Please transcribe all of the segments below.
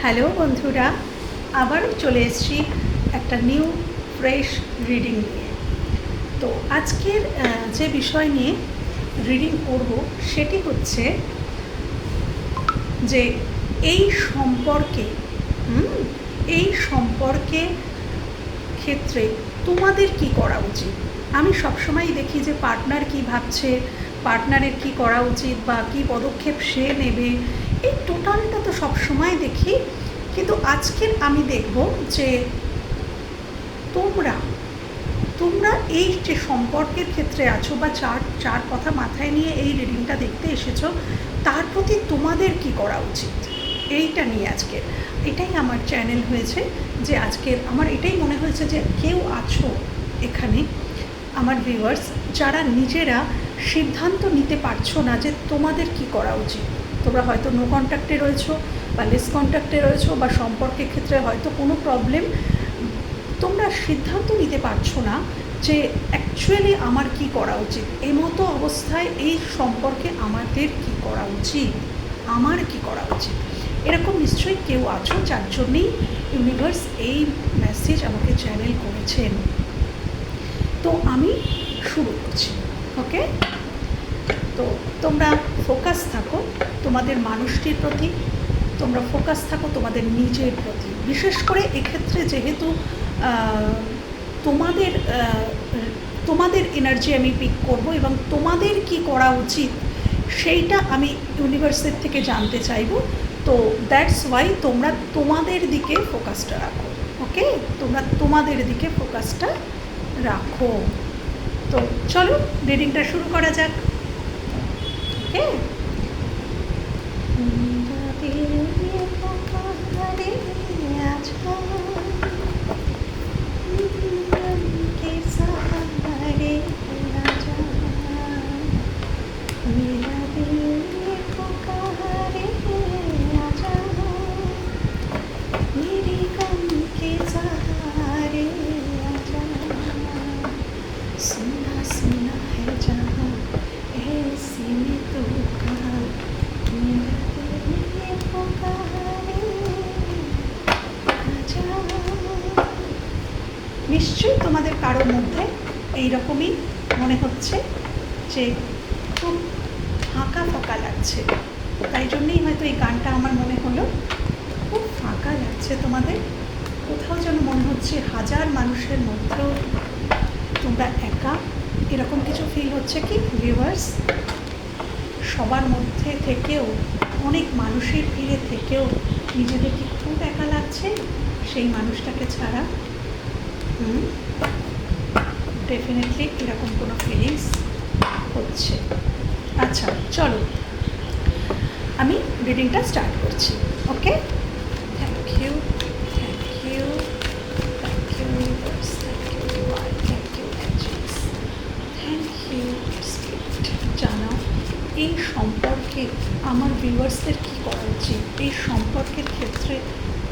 Hello বন্ধুরা, আবারও চলে এসেছি একটা নিউ ফ্রেশ রিডিং নিয়ে। তো আজকের যে বিষয় নিয়ে রিডিং করব সেটি হচ্ছে যে এই সম্পর্কে এই সম্পর্কে ক্ষেত্রে তোমাদের কি করা উচিত? আমি সবসময় দেখি যে পার্টনার কি ভাবছে পার্টনারের কি করা উচিত বা কি পদক্ষেপ সে নেবে এই টোটালটা তো সবসময় দেখি, কিন্তু আজকের আমি দেখব যে তোমরা তোমরা এই যে সম্পর্কের ক্ষেত্রে আছো বা চার চার কথা মাথায় নিয়ে এই রিডিংটা দেখতে এসেছ, তার প্রতি তোমাদের কি করা উচিত? এইটা নিয়ে আজকের। এটাই আমার চ্যানেল হয়েছে যে আজকের আমার এটাই মনে হয়েছে যে কেউ আছো এখানে, আমার ভিউয়ার্স যারা নিজেরা সিদ্ধান্ত নিতে পারছ না যে তোমাদের কি করা উচিত। তোমরা হয়তো নো কন্ট্যাক্টে রয়েছো বা লেস কন্ট্যাক্টে রয়েছো বা সম্পর্কের ক্ষেত্রে হয়তো কোনো প্রবলেম তোমরা সিদ্ধান্ত নিতে পারছ না যে অ্যাকচুয়ালি আমার কি করা উচিত। এই মতো অবস্থায় এই সম্পর্কে আমাদের কি করা উচিত? আমার কি করা উচিত? এরকম নিশ্চয়ই কেউ আছো যার জন্যেই ইউনিভার্স এই মেসেজ আমাকে চ্যানেল করেছেন। তো আমি শুরু করছি ওকে তো তোমরা ফোকাস থাকো তোমাদের মানুষটির প্রতি, তোমরা ফোকাস থাকো তোমাদের নিজের প্রতি। বিশেষ করে এক্ষেত্রে যেহেতু তোমাদের তোমাদের এনার্জি আমি পিক করব এবং তোমাদের কি করা উচিত সেইটা আমি ইউনিভার্সের থেকে জানতে চাইব। তো দ্যাটস ওয়াই তোমরা তোমাদের দিকে ফোকাসটা রাখো ওকে তোমরা তোমাদের দিকে ফোকাসটা রাখো। তো চলো রিডিংটা শুরু করা যাক। ওকে ফাঁকা লাগছে। তাই জন্যই হয়তো এই গানটা আমার মনে হলো, খুব ফাঁকা লাগছে তোমাদের। কোথাও যেন মনে হচ্ছে হাজার মানুষের মধ্যেও তোমরা একা। এরকম কিছু ফিল হচ্ছে কি? ভিউয়ার্স সবার মধ্যে থেকেও, অনেক মানুষের ভিড়ে থেকেও নিজেদেরকে খুব একা লাগছে? সেই মানুষটাকে ছাড়া। হুম? ডেফিনেটলি এরকম কোনো ফিলিংস হচ্ছে। আচ্ছা চলো। আমি রিডিংটা স্টার্ট করছি okay thank you thank you thank you thank you thank you thank you এই সম্পর্কে আমার ভিউয়ার্সদের কী করা উচিত? এই সম্পর্কের ক্ষেত্রে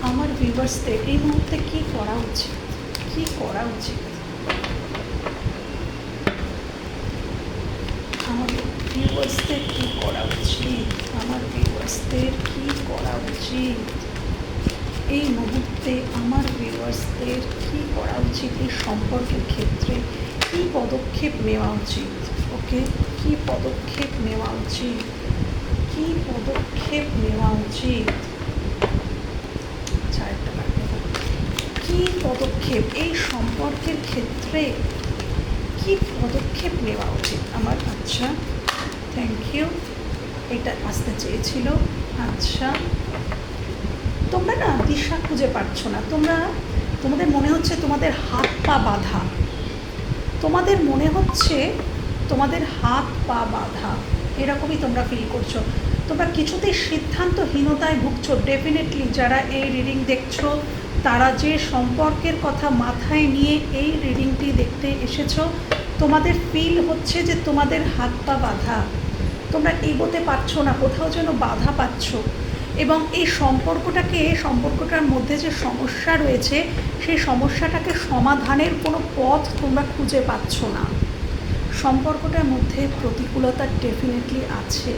আমার ভিউয়ার্সদের এই মুহূর্তে কী করা উচিত? কী করা উচিত আমার ভিউয়ার্সদের কী করা উচিত? আমার ভিউয়ার্সদের কী করা উচিত? এই মুহূর্তে আমার ভিউয়ার্সদের কী করা উচিত? এই সম্পর্কের ক্ষেত্রে কী পদক্ষেপ নেওয়া উচিত? ওকে, কী পদক্ষেপ নেওয়া উচিত? কী পদক্ষেপ নেওয়া উচিত? আচ্ছা। কী পদক্ষেপ? এই সম্পর্কের ক্ষেত্রে কী পদক্ষেপ নেওয়া উচিত? আমার আচ্ছা। থ্যাংক ইউ এটা আসতে চেয়েছিল। আচ্ছা। তোমরা না দিশা খুঁজে পাচ্ছ না। তোমরা, তোমাদের মনে হচ্ছে তোমাদের হাত পা বাঁধা। তোমাদের মনে হচ্ছে তোমাদের হাত পা বাঁধা। এরকমই তোমরা ফিল করছ। তোমরা কিছুতেই সিদ্ধান্তহীনতায় ভুগছো। ডেফিনেটলি যারা এই রিডিং দেখছ, তারা যে সম্পর্কের কথা মাথায় নিয়ে এই রিডিংটি দেখতে এসেছ, তোমাদের ফিল হচ্ছে যে তোমাদের হাত পা বাঁধা। তোমরা এগোতে পারছ না, কোথাও যেন বাধা পাচ্ছ। এবং এই সম্পর্কটাকে সম্পর্কটার মধ্যে যে সমস্যা রয়েছে, সেই সমস্যাটাকে সমাধানের কোনো পথ তোমরা খুঁজে পাচ্ছ না। সম্পর্কটার মধ্যে প্রতিকূলতা ডেফিনেটলি আছে।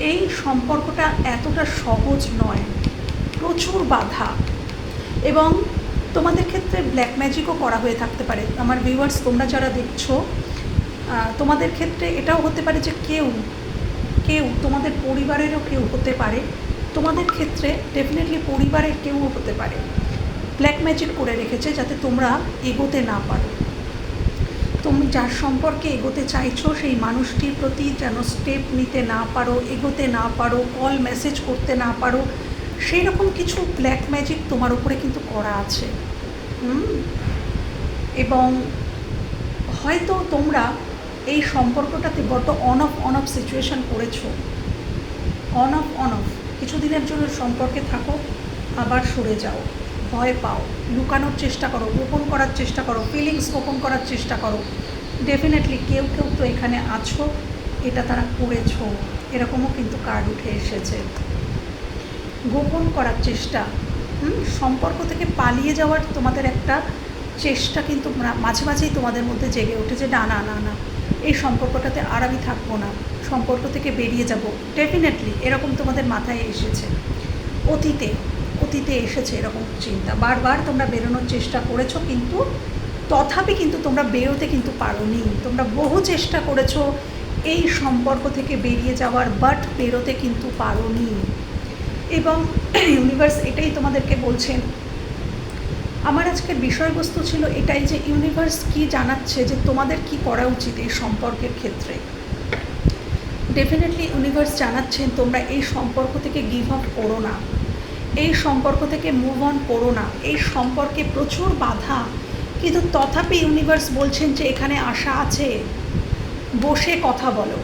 এই সম্পর্কটা এতটা সহজ নয়। প্রচুর বাধা। এবং তোমাদের ক্ষেত্রে ব্ল্যাক ম্যাজিকও করা হয়ে থাকতে পারে। আমার ভিউয়ার্স তোমরা যারা দেখছ তোমাদের ক্ষেত্রে এটাও হতে পারে যে কেউ কেউ, তোমাদের পরিবারেরও কেউ হতে পারে। তোমাদের ক্ষেত্রে ডেফিনেটলি পরিবারের কেউও হতে পারে। ব্ল্যাক ম্যাজিক করে রেখেছে যাতে তোমরা এগোতে না পারো। তুমি, যার সম্পর্কে এগোতে চাইছো, সেই মানুষটির প্রতি যেন স্টেপ নিতে না পারো, এগোতে না পারো কল মেসেজ করতে না পারো সেই রকম কিছু ব্ল্যাক ম্যাজিক তোমার উপরে কিন্তু করা আছে? এবং হয়তো তোমরা এই সম্পর্কটাতে বড্ড on off on off situation করেছ। অন অফ অন অফ কিছুদিনের জন্য সম্পর্কে থাকো, আবার সরে যাও। ভয় পাও। লুকানোর চেষ্টা করো। গোপন করার চেষ্টা করো। ফিলিংস গোপন করার চেষ্টা করো। ডেফিনেটলি কেউ কেউ তো এখানে আছো। এটা তারা করেছ। এরকমও কিন্তু কার্ড উঠে এসেছে। গোপন করার চেষ্টা। সম্পর্ক থেকে পালিয়ে যাওয়ার তোমাদের একটা চেষ্টা কিন্তু মাঝে মাঝেই তোমাদের মধ্যে জেগে যে, না না না না। এই সম্পর্কটাতে আর আমি থাকব না। সম্পর্ক থেকে বেরিয়ে যাব। ডেফিনেটলি এরকম তোমাদের মাথায় এসেছে। অতীতে অতীতে এসেছে এরকম চিন্তা। বারবার তোমরা বেরোনোর চেষ্টা করেছ কিন্তু তথাপি কিন্তু তোমরা বেরোতে কিন্তু পারোনি। তোমরা বহু চেষ্টা করেছ এই সম্পর্ক থেকে বেরিয়ে যাওয়ার বাট বেরোতে কিন্তু পারোনি। এবং ইউনিভার্স এটাই তোমাদেরকে বলছেন আমার আজকের বিষয়বস্তু ছিল এটাই যে ইউনিভার্স কি জানাচ্ছে যে তোমাদের কি করা উচিত এই সম্পর্কের ক্ষেত্রে। ডেফিনেটলি ইউনিভার্স জানাচ্ছেন, তোমরা এই সম্পর্ক থেকে গিভ আপ করো না। এই সম্পর্ক থেকে মুভ অন করো না। এই সম্পর্কে প্রচুর বাধা। কিন্তু তথাপি ইউনিভার্স বলছেন যে এখানে আশা আছে। বসে কথা বলো।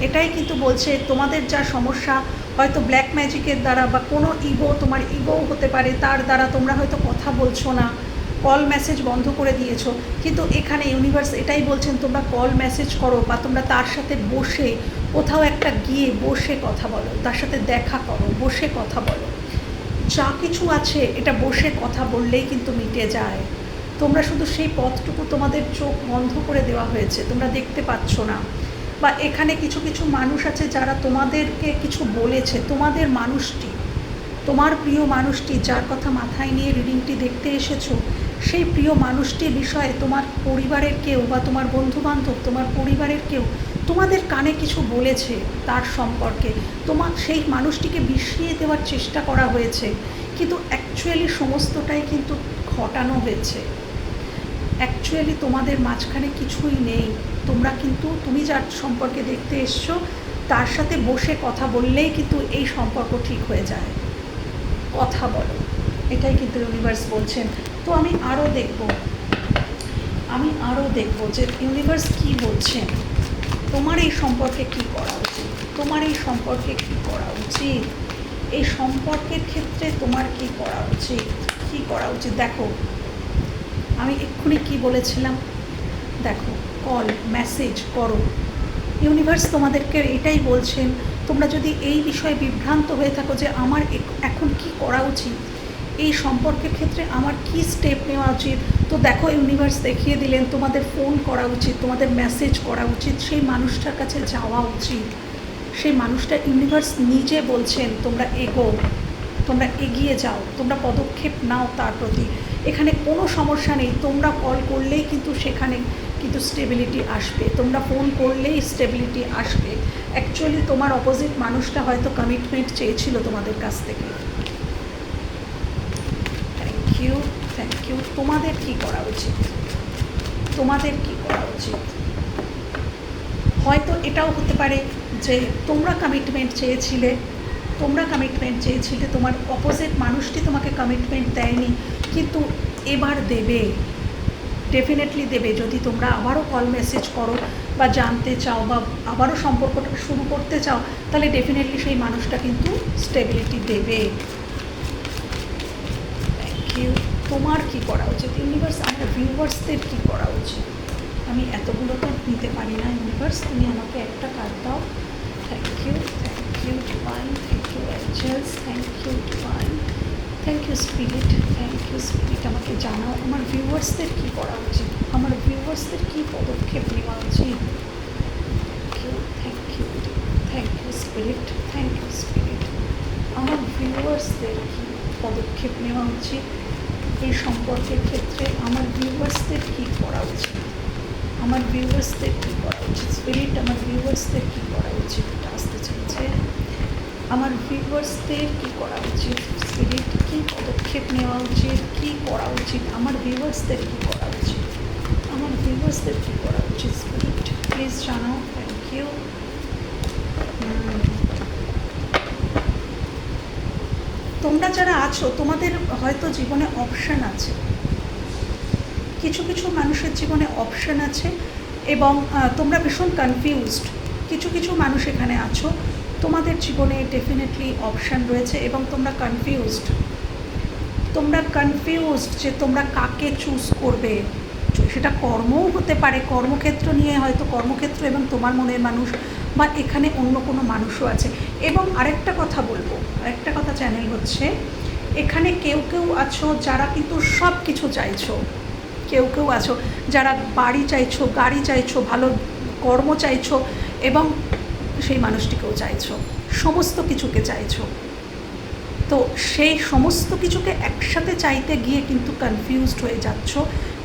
এটাই কিন্তু বলছে, তোমাদের যা সমস্যা হয়তো ব্ল্যাক ম্যাজিকের দ্বারা বা কোনো ইগো তোমার ইগোও হতে পারে, তার দ্বারা তোমরা হয়তো কথা বলছো না কল মেসেজ বন্ধ করে দিয়েছ, কিন্তু এখানে ইউনিভার্স এটাই বলছেন, তোমরা কল মেসেজ করো বা তোমরা তার সাথে বসে কোথাও একটা গিয়ে বসে কথা বলো, তার সাথে দেখা করো, বসে কথা বলো। যা কিছু আছে, এটা বসে কথা বললেই কিন্তু মিটে যায়। তোমরা শুধু সেই পথটুকু তোমাদের চোখ বন্ধ করে দেওয়া হয়েছে, তোমরা দেখতে পাচ্ছ না। বা এখানে কিছু কিছু মানুষ আছে যারা তোমাদেরকে কিছু বলেছে। তোমাদের মানুষটি, তোমার প্রিয় মানুষটি যার কথা মাথায় নিয়ে রিডিংটি দেখতে এসেছ, সেই প্রিয় মানুষটির বিষয়ে তোমার পরিবারের কেউ বা তোমার বন্ধুবান্ধব, তোমার পরিবারের কেউ তোমাদের কানে কিছু বলেছে তার সম্পর্কে? তোমার সেই মানুষটিকে বিষিয়ে দেওয়ার চেষ্টা করা হয়েছে, কিন্তু অ্যাকচুয়ালি সমস্তটাই কিন্তু ঘটানো হয়েছে। অ্যাকচুয়ালি তোমাদের মাঝখানে কিছুই নেই। তোমরা কিন্তু, তুমি যার সম্পর্কে দেখতে এসছো, তার সাথে বসে কথা বললেই কিন্তু এই সম্পর্ক ঠিক হয়ে যায়। কথা বলো। এটাই কিন্তু ইউনিভার্স বলছেন। তো আমি আরও দেখব। আমি আরও দেখব যে ইউনিভার্স কি বলছেন তোমার এই সম্পর্কে কি করা উচিত? তোমার এই সম্পর্কে কি করা উচিত? এই সম্পর্কের ক্ষেত্রে তোমার কি করা উচিত? কি করা উচিত? দেখো আমি এক্ষুনি কি বলেছিলাম? দেখো কল মেসেজ করো। ইউনিভার্স তোমাদেরকে এটাই বলছেন তোমরা যদি এই বিষয়ে বিভ্রান্ত হয়ে থাকো যে আমার এখন কি করা উচিত? এই সম্পর্কের ক্ষেত্রে আমার কি স্টেপ নেওয়া উচিত? তো দেখো ইউনিভার্স দেখিয়ে দিলেন, তোমাদের ফোন করা উচিত, তোমাদের মেসেজ করা উচিত, সেই মানুষটার কাছে যাওয়া উচিত। সেই মানুষটা ইউনিভার্স নিজে বলছেন, তোমরা এগো, তোমরা এগিয়ে যাও, তোমরা পদক্ষেপ নাও তার প্রতি। এখানে কোনো সমস্যা নেই। তোমরা কল করলেই কিন্তু সেখানে কিন্তু স্টেবিলিটি আসবে। তোমরা ফোন করলেই স্টেবিলিটি আসবে। অ্যাকচুয়ালি তোমার অপোজিট মানুষটা হয়তো কমিটমেন্ট চেয়েছিল তোমাদের কাছ থেকে। থ্যাংক ইউ থ্যাংক ইউ তোমাদের কি করা উচিত? তোমাদের কি করা উচিত? হয়তো এটাও হতে পারে যে তোমরা কমিটমেন্ট চেয়েছিলে তোমরা কমিটমেন্ট চেয়েছিলে, তোমার অপোজিট মানুষটি তোমাকে কমিটমেন্ট দেয়নি, কিন্তু এবার দেবে ডেফিনেটলি দেবে। যদি তোমরা আবারও কল মেসেজ করো বা জানতে চাও বা আবারও সম্পর্কটা শুরু করতে চাও, তাহলে ডেফিনেটলি সেই মানুষটা কিন্তু স্টেবিলিটি দেবে। থ্যাংক ইউ তোমার কি করা উচিত? ইউনিভার্স আমার ভিউভার্সদের কি করা উচিত? আমি এতগুলো তো নিতে পারি না ইউনিভার্স তুমি আমাকে একটা কার্ড দাও। Thank you divine thank you angels thank you divine thank you spirit thank you spirit আমাকে জানাও, আমার ভিউয়ার্সদের কী করা উচিত? আমার ভিউয়ার্সদের কী পদক্ষেপ নেওয়া উচিত? Thank you thank you thank you spirit thank you spirit আমার ভিউয়ার্সদের কি পদক্ষেপ নেওয়া উচিত? এই সম্পর্কের ক্ষেত্রে আমার ভিউয়ার্সদের কী করা উচিত? আমার ভিউয়ার্সদের কী করা উচিত? স্পিরিট আমার ভিউয়ার্সদের কী করা উচিত? এটা আসতে চাইছে আমার ভিউয়ার্সদের কী করা উচিত? স্পিরিট কী পদক্ষেপ নেওয়া উচিত? কী করা উচিত? আমার ভিউয়ার্সদের কী করা উচিত? আমার ভিউয়ার্সদের কী করা উচিত? স্পিরিট প্লিজ জানাও। থ্যাংক ইউ তোমরা যারা আছো, তোমাদের হয়তো জীবনে অপশান আছে। কিছু কিছু মানুষের জীবনে অপশান আছে এবং তোমরা ভীষণ কনফিউজড কিছু কিছু মানুষ এখানে আছো। তোমাদের জীবনে ডেফিনেটলি অপশান রয়েছে এবং তোমরা কনফিউজড তোমরা কনফিউজড যে তোমরা কাকে চুজ করবে। সেটা কর্মও হতে পারে, কর্মক্ষেত্র নিয়ে হয়তো কর্মক্ষেত্র এবং তোমার মনের মানুষ বা এখানে অন্য কোনো মানুষও আছে। এবং আরেকটা কথা বলব, আরেকটা কথা চ্যানেল হচ্ছে, এখানে কেউ কেউ আছো যারা কিন্তু সব কিছু চাইছো। কেউ কেউ আছো যারা বাড়ি চাইছো, গাড়ি চাইছো, ভালো কর্ম চাইছো এবং সেই মানুষটিকেও চাইছো, সমস্ত কিছুকে চাইছো। তো সেই সমস্ত কিছুকে একসাথে চাইতে গিয়ে কিন্তু কনফিউজড হয়ে যাচ্ছ।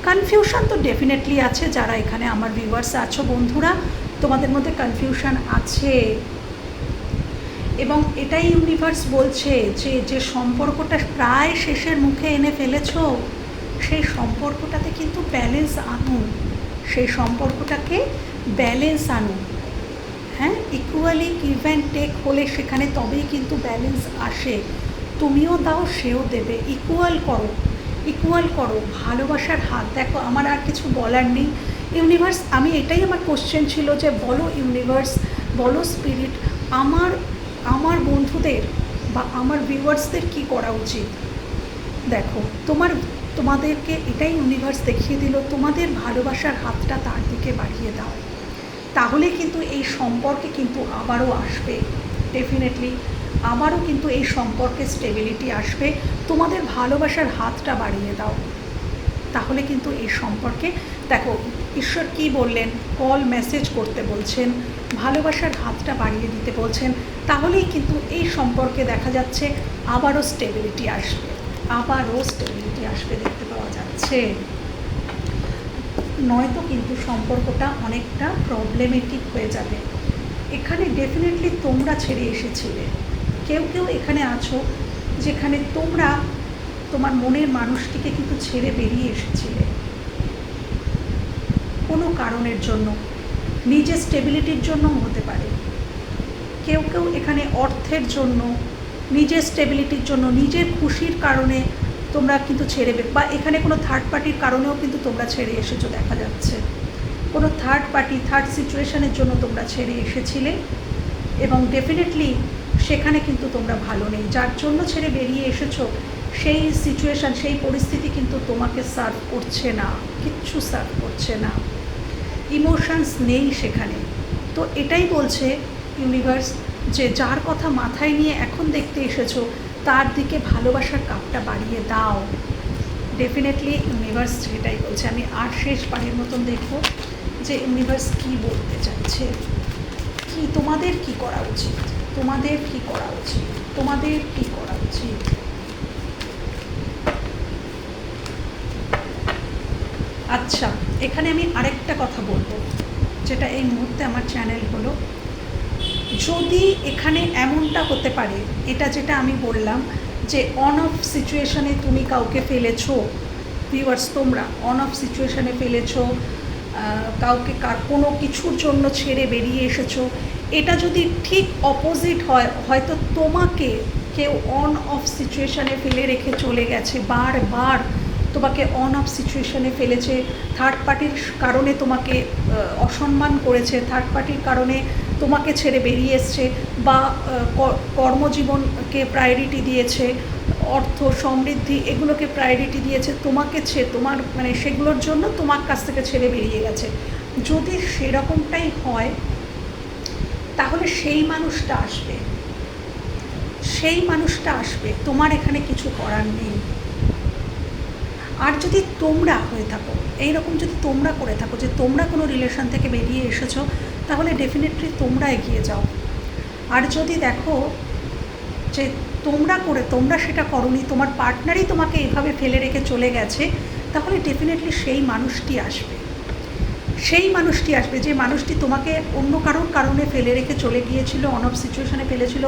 কনফিউশন তো ডেফিনেটলি আছে, যারা এখানে আমার ভিউয়ার্স আছো বন্ধুরা, তোমাদের মধ্যে কনফিউশন আছে। এবং এটাই ইউনিভার্স বলছে যে যে সম্পর্কটা প্রায় শেষের মুখে এনে ফেলেছ, সেই সম্পর্কটাতে কিন্তু ব্যালেন্স আনুন সেই সম্পর্কটাকে ব্যালেন্স আনুন হ্যাঁ ইকুয়ালি গিভ অ্যান্ড টেক হলে সেখানে তবেই কিন্তু ব্যালেন্স আসে। তুমিও দাও, সেও দেবে। ইকুয়াল করো ইকুয়াল করো। ভালোবাসার হাত, দেখো, আমার আর কিছু বলার নেই। ইউনিভার্স আমি এটাই আমার কোশ্চেন ছিল যে বলো ইউনিভার্স বলো স্পিরিট আমার আমার বন্ধুদের বা আমার ভিউয়ার্সদের কি করা উচিত? দেখো, তোমার, তোমাদেরকে এটাই ইউনিভার্স দেখিয়ে দিল। তোমাদের ভালোবাসার হাতটা তার দিকে বাড়িয়ে দাও। তাহলে কিন্তু এই সম্পর্কে কিন্তু আবারও আসবে। ডেফিনেটলি আবারও কিন্তু এই সম্পর্কে স্টেবিলিটি আসবে। তোমাদের ভালোবাসার হাতটা বাড়িয়ে দাও। তাহলে কিন্তু এই সম্পর্কে, দেখো, ঈশ্বর কি বললেন? কল মেসেজ করতে বলছেন, ভালোবাসার হাতটা বাড়িয়ে দিতে বলছেন। তাহলেই কিন্তু এই সম্পর্কে দেখা যাচ্ছে আবারও স্টেবিলিটি আসবে। আবারও স্টেবিলিটি আসবে দেখতে পাওয়া যাচ্ছে। নয়তো কিন্তু সম্পর্কটা অনেকটা প্রবলেমেটিক হয়ে যাবে। এখানে ডেফিনেটলি তোমরা ছেড়ে এসেছিলে। কেউ কেউ এখানে আছো যেখানে তোমরা তোমার মনের মানুষটিকে কিন্তু ছেড়ে বেরিয়ে এসেছিলে। কোনো কারণের জন্য, নিজের স্টেবিলিটির জন্যও হতে পারে। কেউ কেউ এখানে অর্থের জন্য, নিজের স্টেবিলিটির জন্য, নিজের খুশির কারণে তোমরা কিন্তু ছেড়ে বে- এখানে কোনো থার্ড পার্টির কারণেও কিন্তু তোমরা ছেড়ে এসেছ, দেখা যাচ্ছে। কোনো থার্ড পার্টি থার্ড সিচুয়েশনের জন্য তোমরা ছেড়ে এসেছিলে এবং ডেফিনেটলি সেখানে কিন্তু তোমরা ভালো নেই। যার জন্য ছেড়ে বেরিয়ে এসেছ, সেই সিচুয়েশান সেই পরিস্থিতি কিন্তু তোমাকে সার্ভ করছে না, কিচ্ছু সার্ভ করছে না। ইমোশনস নেই সেখানে। তো এটাই বলছে ইউনিভার্স যে যার কথা মাথায় নিয়ে এখন দেখতে এসেছ তার দিকে ভালোবাসার কাপটা বাড়িয়ে দাও। ডেফিনেটলি ইউনিভার্স সেটাই বলছে, আমি আর শেষ পাড়ের মতন দেখব যে ইউনিভার্স কী বলতে চাইছে। কি, তোমাদের কি করা উচিত? তোমাদের কি করা উচিত? তোমাদের কি করা উচিত? আচ্ছা এখানে আমি আরেকটা কথা বলব, যেটা এই মুহূর্তে আমার চ্যানেল হলো। যদি এখানে এমনটা হতে পারে, এটা যেটা আমি বললাম যে অন অফ সিচুয়েশনে তুমি কাউকে ফেলেছো ভিউয়ার্স তোমরা অন অফ সিচুয়েশনে ফেলেছো কাউকে কার কোনো কিছুর জন্য ছেড়ে বেরিয়ে এসেছ, এটা যদি ঠিক অপোজিট হয়, হয়তো তোমাকে কেউ অন অফ সিচুয়েশনে ফেলে রেখে চলে গেছে বারবার। তোমাকে অন অফ সিচুয়েশনে ফেলেছে থার্ড পার্টির কারণে তোমাকে অসম্মান করেছে থার্ড পার্টির কারণে তোমাকে ছেড়ে বেরিয়ে এসছে বা কর্মজীবনকে প্রায়োরিটি দিয়েছে, অর্থ, সমৃদ্ধি এগুলোকে প্রায়োরিটি দিয়েছে, তোমাকে ছে, তোমার মানে সেগুলোর জন্য তোমার কাছ থেকে ছেড়ে বেরিয়ে গেছে। যদি সেরকমটাই হয়, তাহলে সেই মানুষটা আসবে। সেই মানুষটা আসবে। তোমার এখানে কিছু করার নেই। আর যদি তোমরা হয়ে থাকো, এইরকম যদি তোমরা করে থাকো যে তোমরা কোনো রিলেশন থেকে বেরিয়ে এসেছ তাহলে ডেফিনেটলি তোমরা এগিয়ে যাও। আর যদি দেখো যে তোমরা করে, তোমরা সেটা করনি, তোমার পার্টনারই তোমাকে এভাবে ফেলে রেখে চলে গেছে, তাহলে ডেফিনেটলি সেই মানুষটি আসবে। সেই মানুষটি আসবে, যে মানুষটি তোমাকে অন্য কারোর কারণে ফেলে রেখে চলে গিয়েছিল অনব সিচুয়েশনে ফেলেছিল,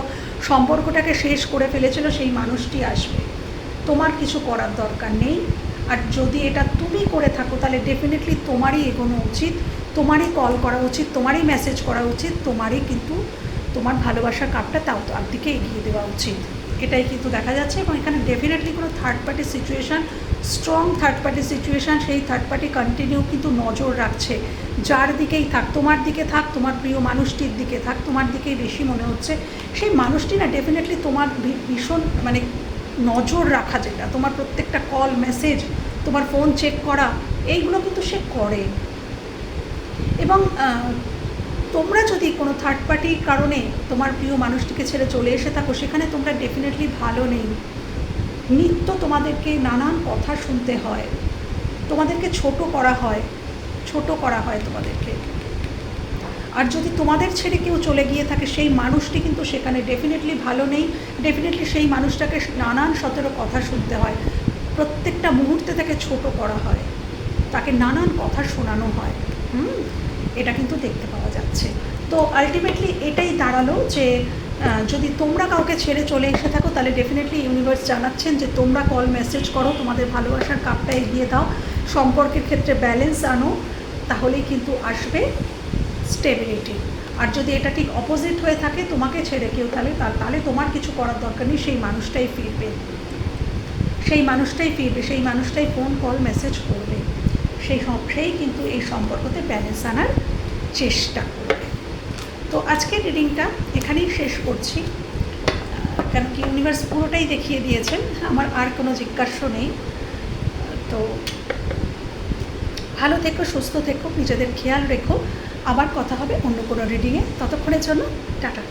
সম্পর্কটাকে শেষ করে ফেলেছিল, সেই মানুষটি আসবে। তোমার কিছু করার দরকার নেই। আর যদি এটা তুমি করে থাকো, তাহলে ডেফিনেটলি তোমারই এগোনো উচিত। তোমারই কল করা উচিত, তোমারই মেসেজ করা উচিত, তোমারই কিন্তু তোমার ভালোবাসার কাপটা তাও তার দিকে এগিয়ে দেওয়া উচিত। এটাই কিন্তু দেখা যাচ্ছে এবং এখানে ডেফিনেটলি কোনো third party situation strong third party situation সেই থার্ড পার্টি কন্টিনিউ কিন্তু নজর রাখছে। যার দিকেই থাক, তোমার দিকে থাক, তোমার প্রিয় মানুষটির দিকে থাক, তোমার দিকেই বেশি মনে হচ্ছে। সেই মানুষটি না ডেফিনেটলি তোমার ভীষণ মানে নজর রাখা যেটা, তোমার প্রত্যেকটা কল মেসেজ তোমার ফোন চেক করা, এইগুলো কিন্তু সে করে। এবং তোমরা যদি কোনো থার্ড পার্টির কারণে তোমার প্রিয় মানুষটিকে ছেড়ে চলে এসে থাকো, সেখানে তোমরা ডেফিনেটলি ভালো নেই। নিত্য তোমাদেরকে নানান কথা শুনতে হয়। তোমাদেরকে ছোট করা হয়, ছোট করা হয় তোমাদেরকে। আর যদি তোমাদের ছেড়ে কেউ চলে গিয়ে থাকে, সেই মানুষটি কিন্তু সেখানে ডেফিনেটলি ভালো নেই। ডেফিনেটলি সেই মানুষটাকে নানান সতেরো কথা শুনতে হয়। প্রত্যেকটা মুহূর্তে তাকে ছোট করা হয়। তাকে নানান কথা শোনানো হয়। হুম? এটা কিন্তু দেখতে পাওয়া যাচ্ছে। তো আলটিমেটলি এটাই দাঁড়াল যে যদি তোমরা কাউকে ছেড়ে চলে এসে থাকো, তাহলে ডেফিনেটলি ইউনিভার্স জানাচ্ছেন যে, তোমরা কল মেসেজ করো, তোমাদের ভালোবাসার কাপটা এগিয়ে দাও, সম্পর্কের ক্ষেত্রে ব্যালেন্স আনো, তাহলেই কিন্তু আসবে স্টেবিলিটি আর যদি এটা ঠিক অপোজিট হয়ে থাকে, তোমাকে ছেড়ে কেউ তাহলে তাহলে তোমার কিছু করার দরকার নেই, সেই মানুষটাই ফিরবে। সেই মানুষটাই ফিরবে, সেই মানুষটাই ফোন কল মেসেজ করবে। সেই সেই কিন্তু এই সম্পর্কতে ব্যালেন্স আনার চেষ্টা তো আজকের রিডিংটা এখানেই শেষ করছি। কারণ কি ইউনিভার্স পুরোটাই দেখিয়ে দিয়েছেন, আমার আর কোনো জিজ্ঞাস্য নেই। তো ভালো থেকো, সুস্থ থেকো, নিজেদের খেয়াল রেখো। আবার কথা হবে অন্য কোনো রিডিংয়ে ততক্ষণের জন্য টাটা।